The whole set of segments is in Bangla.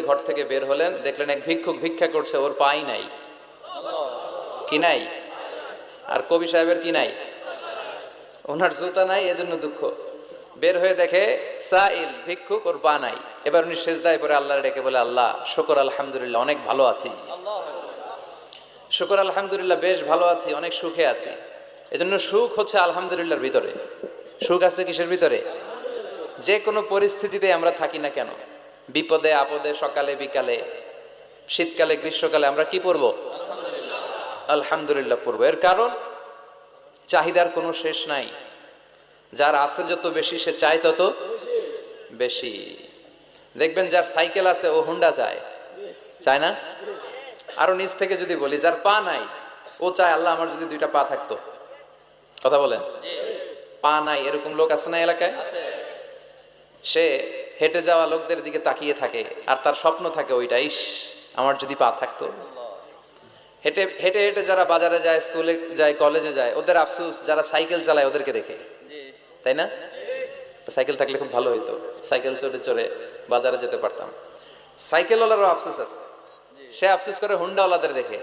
ঘর থেকে বের হলেন, দেখলেন এক ভিক্ষুক ভিক্ষা করছে, ওর পাই নাই। কি নাই? আর কবি সাহেবের কি নাই? ওনার জুতা নাই, এজন্য দুঃখ। বের হয়ে দেখে সাইল, ভিক্ষুক, ওর পা নাই। এবার উনি সেজদায় পরে আল্লাহ ডেকে বলে, আল্লাহ, শুকর আলহামদুলিল্লাহ, অনেক ভালো আছি। শুকর আলহামদুলিল্লাহ, বেশ ভালো আছি, অনেক সুখে আছি। এজন্য সুখ হচ্ছে আলহামদুলিল্লাহর ভিতরে। সুখ আছে কিসের ভিতরে? যে কোনো পরিস্থিতিতে আমরা থাকি না কেন? বিপদে আপদে সকালে বিকালে শীতকালে গ্রীষ্মকালে আমরা কি পড়ব? আলহামদুলিল্লাহ পড়ব। এর কারণ চাহিদার কোনো শেষ নাই। যার আছে যত বেশি সে চায় তত বেশি। দেখবেন যার সাইকেল আছে ও হুন্ডা চায়। চায় না? আরও নিচ থেকে যদি বলি যার পা নাই ও চায় আল্লাহ আমার যদি দুইটা পা থাকতো। কথা বলেন? পা নাই এরকম লোক আছে না এলাকায়? সে হেঁটে যাওয়া লোকদের দিকে তাকিয়ে থাকে আর তার স্বপ্ন থাকে ওইটা ইস আমার যদি পা থাকতো। হেঁটে হেঁটে হেঁটে যারা বাজারে যায় স্কুলে যায় কলেজে যায় ওদের আফসুস যারা সাইকেল চালায় ওদেরকে দেখে। তাই না? সাইকেল থাকলে খুব ভালো হইতো সাইকেল চড়ে চড়ে বাজারে যেতে পারতাম। সাইকেলওয়ালারও আফসোস আছে। সে আফসোস করে হুন্ডাওয়ালাদের দেখে।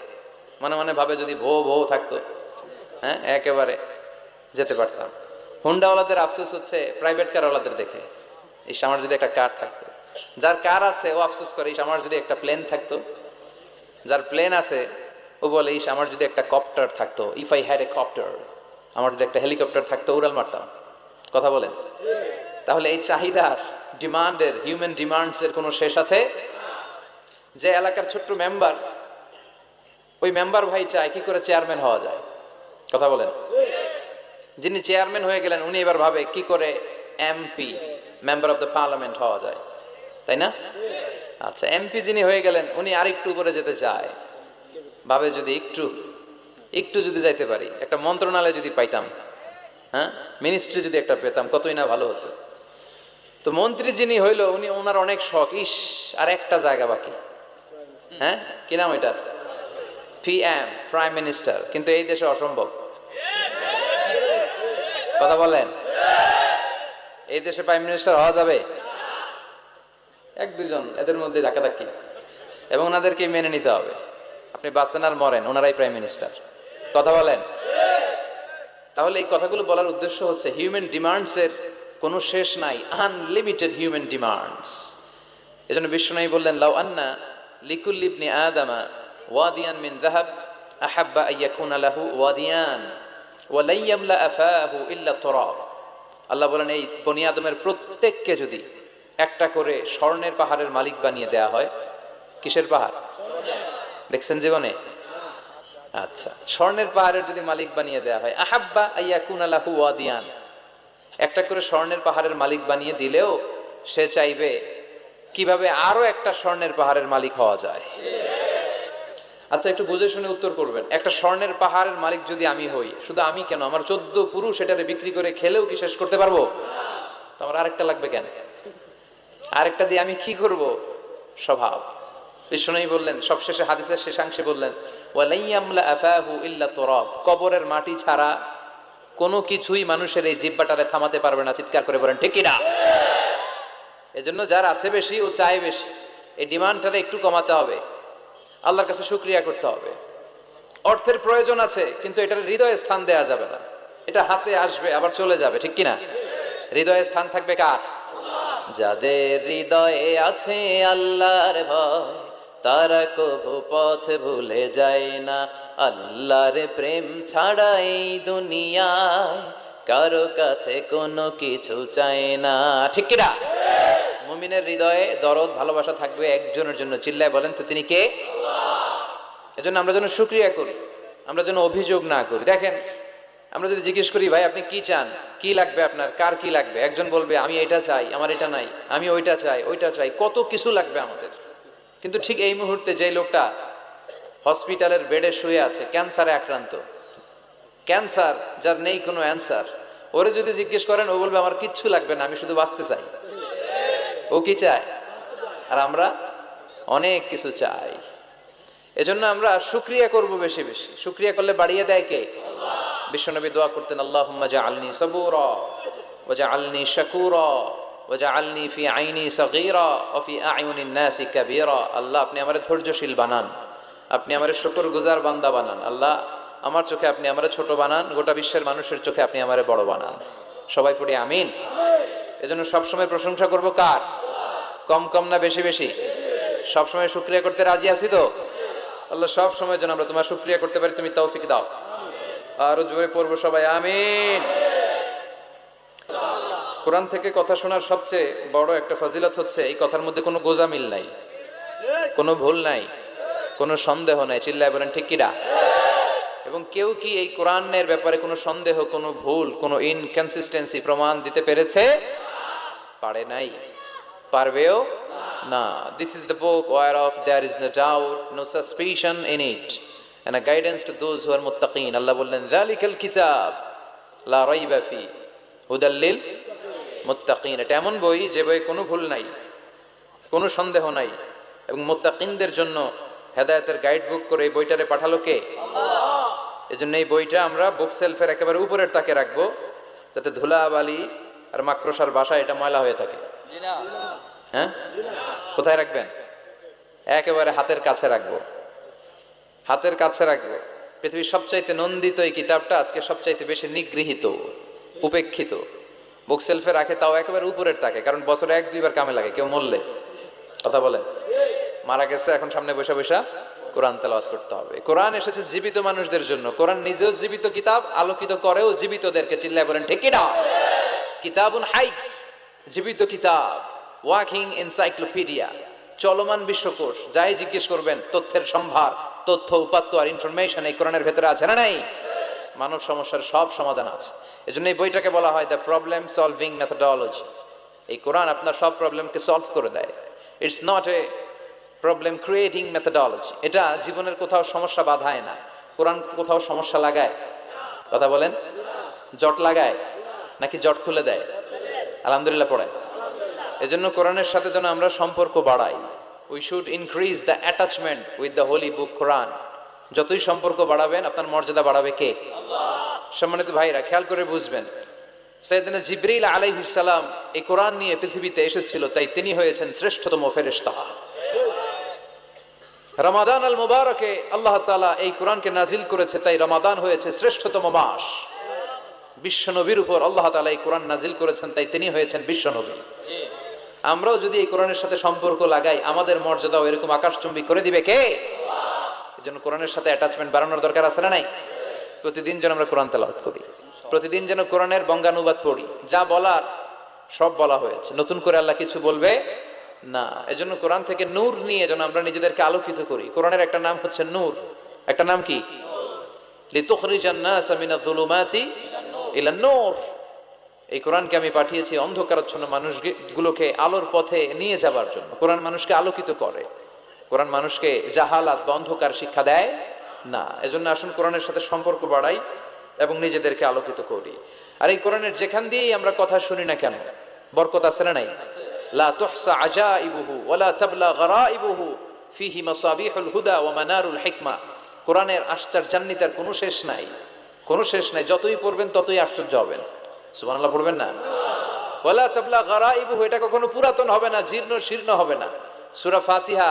মনে মনে ভাবে যদি ভো ভো থাকতো হ্যাঁ একেবারে যেতে পারতাম। হুন্ডাওয়ালাদের আফসোস হচ্ছে প্রাইভেট কারওয়ালাদের দেখে। ইস আমার যদি একটা কার থাকতো। যার কার আছে, ও আফসোস করে ইস আমার যদি একটা প্লেন থাকতো, যার প্লেন আছে, ও বলে ইস আমার যদি একটা কপ্টার থাকতো if I had a copter আমার যদি একটা হেলিকপ্টার থাকতো, উড়াল মারতাম। কথা বলেন? তাহলে এই চাহিদার, ডিমান্ডের হিউম্যান ডিমান্ডস এর কোনো শেষ আছে? যে এলাকার ছোট্ট মেম্বার ওই মেম্বার ভাই চায়, কি করে চেয়ারম্যান হওয়া যায়? কথা বলেন? যিনি চেয়ারম্যান হয়ে গেলেন, উনি এবার ভাবে, কি করে MP member of the parliament হওয়া যায়, তাই না? আচ্ছা এমপি যিনি হয়ে গেলেন, উনি আরেকটু উপরে যেতে চায়। ভাবে যদি একটু একটু যদি যাইতে পারি, একটা মন্ত্রণালয় যদি পাইতাম হ্যাঁ? মিনিস্ট্রি যদি একটা পেতাম, কতই না ভালো হতো। তো মন্ত্রী যিনি হইল, উনি ওনার অনেক শখ, ইস, আর একটা জায়গা বাকি। হ্যাঁ? কি নাম এটার পিএম প্রাইম মিনিস্টার কিন্তু এই দেশে অসম্ভব। কথা বলেন। এই দেশে প্রাইম মিনিস্টার হওয়া যাবে? এক দুজন এদের মধ্যে ধাক্কাধাক্কি। এবং ওনাদেরকে মেনে নিতে হবে। আপনি বাঁচেন আর মরেন, ওনারাই প্রাইম মিনিস্টার কথা বলেন? তাহলে এই কথাগুলো বলার উদ্দেশ্য হচ্ছে হিউম্যান ডিমান্ডস এর কোনো শেষ নাই আনলিমিটেড হিউম্যান ডিমান্ডস এই এজন্য বিশ্বনাই বললেন, লাউ আন্না লিকুল ইবনি আদামা ওয়াদিয়ান মিন যাহাব, আহাব্বা আইয়াকুনা লাহু ওয়াদিয়ান, ওয়া লা আফাহু ইল্লা তুরাব। আল্লাহ বলেন, এই বনি আদমের প্রত্যেককে যদি একটা করে স্বর্ণের পাহাড়ের মালিক বানিয়ে দেয়া হয়, কিসের পাহাড়? দেখছেন জীবনে? আচ্ছা স্বর্ণের পাহাড়ের যদি মালিক বানিয়ে দেয়া হয়, আহাব্বা আইয়াকুনা লাহু ওয়াদিয়ান। একটা করে স্বর্ণের পাহাড়ের মালিক বানিয়ে দিলেও সে চাইবে, কীভাবে আরও একটা স্বর্ণের পাহাড়ের মালিক হওয়া যায়? আচ্ছা একটু বুঝে শুনে উত্তর করবেন। একটা স্বর্ণের পাহাড়ের মালিক যদি আমি হই, শুধু আমি কেন? আমার চোদ্দ পুরুষ এটারে বিক্রি করে খেলেও কি শেষ করতে পারব? তো আমার আরেকটা লাগবে কেন? আরেকটা দিয়ে আমি কি করব? স্বভাব। বিষ্ণুই বললেন, সবশেষে হাদিসের শেষাংশে বললেন ওয়ালাইয়ামলা আফাহু কবরের মাটি ছাড়া কোনো কিছুই মানুষের এই জিব্বাটারে থামাতে পারবে না, চিৎকার করে বলেন, ঠিক না? এজন্য যার আছে বেশি, ও চায় বেশি। এই ডিমান্ডটারে একটু কমাতে হবে। আল্লাহর কাছে শুক্রিয়া করতে হবে। অর্থের প্রয়োজন আছে, কিন্তু এটার হৃদয়ে স্থান দেয়া যাবে না। এটা হাতে আসবে, আবার চলে যাবে, ঠিক কিনা? হৃদয়ে স্থান থাকবে কার? যাদের হৃদয়ে আছে আল্লাহর ভয়, তারা কবু পথ ভুলে যায় না। আল্লাহর প্রেম ছাড়া এই দুনিয়ায় কারও কাছে কোনো কিছু চায় না, ঠিক কিনা? মুমিনের হৃদয়ে দরদ, ভালোবাসা থাকবে একজনের জন্য। চিল্লায় বলেন, তো তিনি কে? এজন্য আমরা যেন শুক্রিয়া করি, আমরা যেন অভিযোগ না করি। দেখেন, আমরা যদি জিজ্ঞেস করি, ভাই, আপনি কি চান? কি লাগবে আপনার? কার কি লাগবে? একজন বলবে, আমি এটা চাই, আমার এটা নাই, আমি ওইটা চাই ওইটা চাই, কত কিছু লাগবে আমাদের। কিন্তু ঠিক এই মুহূর্তে যে লোকটা হসপিটালের বেডে শুয়ে আছে, ক্যান্সারে আক্রান্ত, ক্যান্সার, যার নেই কোনো অ্যান্সার, ওরে যদি জিজ্ঞেস করেন, ও বলবে, আমার কিচ্ছু লাগবে না, আমি শুধু বাঁচতে চাই। ও কি চায়? আর আমরা অনেক কিছু চাই। এজন্য আমরা শুক্রিয়া করব বেশি বেশি। শুক্রিয়া করলে বাড়িয়ে দেয় কে? বিশ্বনবী দোয়া করতেন আল্লাহ আলনি সবুর ওজা আলনি শাকুর ওয়াজআলনি ফি আইনি সগীরা ওয়া ফি আয়ুনিন নাসি কাবীরা। আল্লাহ, আপনি আমার ধৈর্যশীল বানান। আপনি আমার আমারে শুকরগুজার বান্দা বানান। আল্লাহ, আমার চোখে আপনি আমার ছোট বানান, গোটা বিশ্বের মানুষের চোখে আপনি আমার বড় বানান। সবাই পড়ি আমিন। এজন্য সবসময় প্রশংসা করব কার? কম কম না বেশি বেশি? সবসময় শুক্রিয়া করতে রাজি আছি তো? আল্লাহ সব সময় যেন আমরা তোমার শুক্রিয়া করতে পারি, তুমি তৌফিক দাও। আরও জোরে পড়ব সবাই, আমিন। কোরআন থেকে কথা শোনার সবচেয়ে বড় একটা ফজিলত হচ্ছে, এই কথার মধ্যে কোনো গোজামিল নাই, কোনো ভুল নাই, কোনো সন্দেহ নাই। চিল্লায় বলেন, ঠিক কিরা এবং কেউ কি এই কোরআনের ব্যাপারে কোনো সন্দেহ, কোনো ভুল, কোনো ইনকনসিস্টেন্সি প্রমাণ দিতে পেরেছে? পারে নাই। পারবেও না this is the book whereof there is no doubt no suspicion in it and a guidance to those who are মুত্তাকিন আল্লাহ বললেন যালিকাল কিতাব লা রাইবা ফি হুদাল্লিল মুত্তাকিন এটা এমন বই যে বই কোনো ভুল নাই কোনো সন্দেহ নাই। এবং মুত্তাকিনদের জন্য হেদায়েতের গাইড বুক করে এই বইটারে পাঠালো কে? এজন্য এই বইটা আমরা বুক সেলফের একেবারে উপরের তাকে রাখব যাতে ধুলা বালি আর মাকড়সার বাসা এটা ময়লা হয়ে থাকে। হ্যাঁ? কোথায় রাখবেন? একেবারে হাতের কাছে রাখব। হাতের কাছে রাখব। পৃথিবীর সবচাইতে নন্দিত এই কিতাবটা আজকে সবচাইতে বেশি নিগৃহীত, উপেক্ষিত। বুক সেলফে রাখে, তাও একেবারে উপরের তাকে, কারণ বছরে এক, দুইবার কামে লাগে, কেউ মরলে। কথা বলেন। মারা গেছে, এখন সামনে বসে বসে কোরআন তেলাওয়াত করতে হবে। কোরআন এসেছে জীবিত মানুষদের জন্য। কোরআন নিজেও জীবিত কিতাব, আলোকিত করেও জীবিতদেরকে চিল্লায় বলেন ঠিক কিনা কিতাবুন হাই জীবিত কিতাব। ওয়াকিং এনসাইক্লোপিডিয়া, চলমান বিশ্বকোষ, যাই জিজ্ঞেস করবেন, তথ্যের সম্ভার, তথ্য, উপাত্ত আর ইনফরমেশন এই কোরআনের ভেতরে আছে না নাই? মানব সমস্যার সব সমাধান আছে। এজন্য এই বইটাকে বলা হয় দ্য প্রবলেম সলভিং মেথডোলজি। এই কোরআন আপনার সব প্রবলেমকে সলভ করে দেয়। It's not a problem creating methodology এটা জীবনের কোথাও সমস্যা বাধায় না। কোরআন কোথাও সমস্যা লাগায়। কথা বলেন? জট লাগায়? নাকি জট খুলে দেয়? আলহামদুলিল্লাহ পড়ে। এজন্য কোরআনের সাথে যেন আমরা সম্পর্ক বাড়াই। We should increase the attachment with the holy book Quran যতই সম্পর্ক বাড়াবেন, আপনার মর্যাদা বাড়াবে কে? সম্মানিত ভাইরা, খেয়াল করে বুঝবেন। সৈয়দনা জিব্রিল আলাইহিস সালাম এই কোরআন নিয়ে পৃথিবীতে এসেছিল, তাই তিনি হয়েছেন শ্রেষ্ঠতম ফেরেশতা। রমাদান আল মুবারকে আল্লাহ তালা এই কোরআনকে নাজিল করেছে, তাই রমাদান হয়েছে শ্রেষ্ঠতম মাস। বিশ্ব নবীর উপর আল্লাহ তালা এই কোরআন নাজিল করেছেন, তাই তিনি হয়েছেন বিশ্ব নবী আমরাও যদি এই কোরআনের সাথে সম্পর্ক লাগাই, আমাদের মর্যাদাও এরকম আকাশচুম্বী করে দিবে কে? এই জন্য কোরআনের সাথে অ্যাটাচমেন্ট বাড়ানোর দরকার আছে না নাই? প্রতিদিন যেন আমরা কোরআন তেলাওয়াত করি। প্রতিদিন যেন কোরআনের বঙ্গানুবাদ পড়ি। যা বলার, সব বলা হয়েছে। নতুন করে আল্লাহ কিছু বলবে না। এজন্য কোরআন থেকে নূর নিয়ে যেন আমরা নিজেদেরকে আলোকিত করি। কোরআনের একটা নাম হচ্ছে নূর। একটা নাম কি? লিতুখরিজান নাসা মিনাজ যুলুমাতি ইলা নূর এই কোরআনকে আমি পাঠিয়েছি অন্ধকারাচ্ছন্ন মানুষগুলোকে আলোর পথে নিয়ে যাবার জন্য। কোরআন মানুষকে আলোকিত করে। কোরআন মানুষকে জাহালাত বা অন্ধকার শিক্ষা দেয় না। এজন্য আসুন কোরআনের সাথে সম্পর্ক বাড়াই এবং নিজেদেরকে আলোকিত করি। আর এই কোরআনের যেখান দিয়েই আমরা কথা শুনি না কেন, বরকত আছে না নাই? লা তুহসা ওয়ালা তাবলা ফিহি মাসাবিহুল হুদা ওয়া মানারুল হিকমা। কোরআনের আশ্চর্যান্বিতার কোনো শেষ নাই। কোনো শেষ নাই। যতই পড়বেন ততই আশ্চর্য হবেন। সুবহানাল্লাহ পড়বেন না? ওয়ালা তাবলা গরাইবুহু, এটা কখনো পুরাতন হবে না, জীর্ণ শীর্ণ হবে না। সূরা ফাতিহা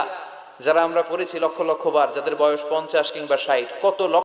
যারা আমরা পড়েছি লক্ষ লক্ষ বার, যাদের বয়স পঞ্চাশ কিংবা ষাট, কত লক্ষ